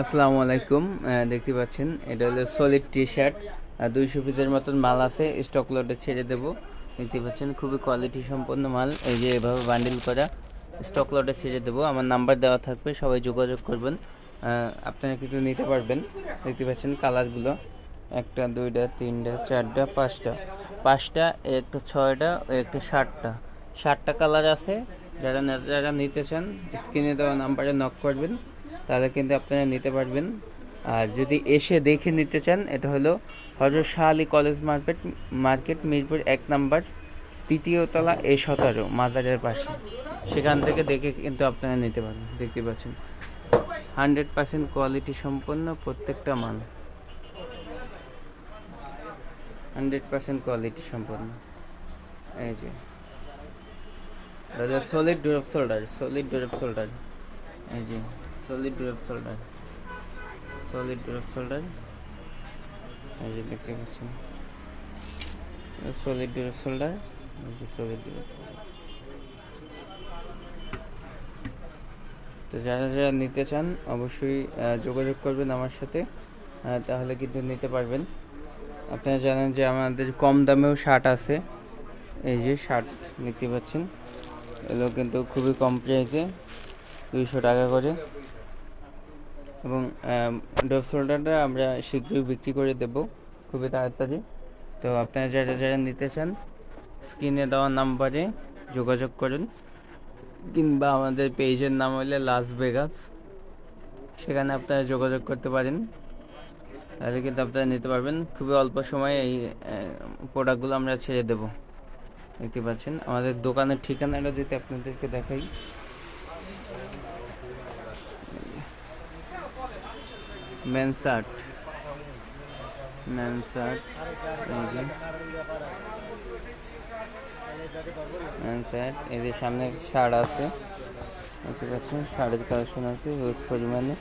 আসসালামু আলাইকুম দেখতে পাচ্ছেন, এটা হলো সলিড টি শার্ট দুইশো পিসের মতন মাল আছে স্টক লটে ছেড়ে দেবো। দেখতে পাচ্ছেন, খুবই কোয়ালিটি সম্পন্ন মাল, এই যে এভাবে বান্ডিল করা স্টক লটে ছেড়ে দেবো। আমার নাম্বার দেওয়া থাকবে, সবাই যোগাযোগ করবেন আপনারা কিন্তু নিতে পারবেন। দেখতে পাচ্ছেন কালারগুলো একটা, দুইটা, তিনটা, চারটা, পাঁচটা পাঁচটা, একটা ছয়টা, একটা ষাটটা ষাটটা কালার আছে, যারা যারা নিতে চান স্ক্রিনে দেওয়া নাম্বারে নক করবেন। তাহলে কিন্তু আপনারা নিতে পারবেন। আর যদি এসে দেখে নিতে চান, এটা হলো Hazrat Shah Ali college market market Mirpur এক নাম্বার, তৃতীয় তলা এ সতেরো মাজারের পাশে। সেখান থেকে দেখে কিন্তু আপনারা নিতে পারবেন, দেখতে পাচ্ছেন। হান্ড্রেড পার্সেন্ট কোয়ালিটি সম্পন্ন প্রত্যেকটা মাল। হান্ড্রেড পার্সেন্ট কোয়ালিটি সম্পন্ন। এই যে। দাদা solid drop shoulder solid drop shoulder এই যে। Solid drop shoulder solid drop shoulder এই যে দেখতে পাচ্ছেন। সলিড ড্রপ শোল্ডার এই যে তো যারা যারা নিতে চান, অবশ্যই যোগাযোগ করবেন আমার সাথে তাহলে কিন্তু নিতে পারবেন। আপনারা জানেন যে আমাদের কম দামেও শার্ট আছে। এই যে শার্ট দেখতে পাচ্ছেন। এগুলো কিন্তু খুবই কম প্রাইসে দুইশো টাকা করে। এবং ডোভ শোল্ডারটা আমরা শীঘ্রই বিক্রি করে দেব। খুবই তাড়াতাড়ি। তো আপনারা যারা যারা নিতে চান, স্ক্রিনে দেওয়া নাম্বারে যোগাযোগ করুন কিংবা আমাদের পেজের নাম হলে লাস ভেগাস সেখানে আপনারা যোগাযোগ করতে পারেন। তাহলে কিন্তু আপনারা নিতে পারবেন। খুবই অল্প সময়ে এই প্রোডাক্টগুলো আমরা ছেড়ে দেব। দেখতে পাচ্ছেন? আমাদের দোকানের ঠিকানাটা যদি আপনাদেরকে দেখাই। Men shirt men shirt men shirt এই যে সামনে শার্ট আছে। দেখতে পাচ্ছেন শার্টের কালেকশন আছে, হিউজ পরিমাণে।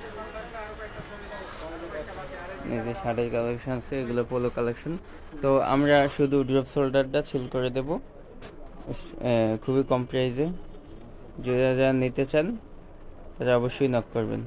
এই যে শার্টের কালেকশন আছে, এগুলো পোলো কালেকশন। তো আমরা শুধু ড্রপ শোল্ডারটা ছিল করে দেব। খুবই কম প্রাইসে যারা যারা নিতে চান, তারা অবশ্যই নক করবেন।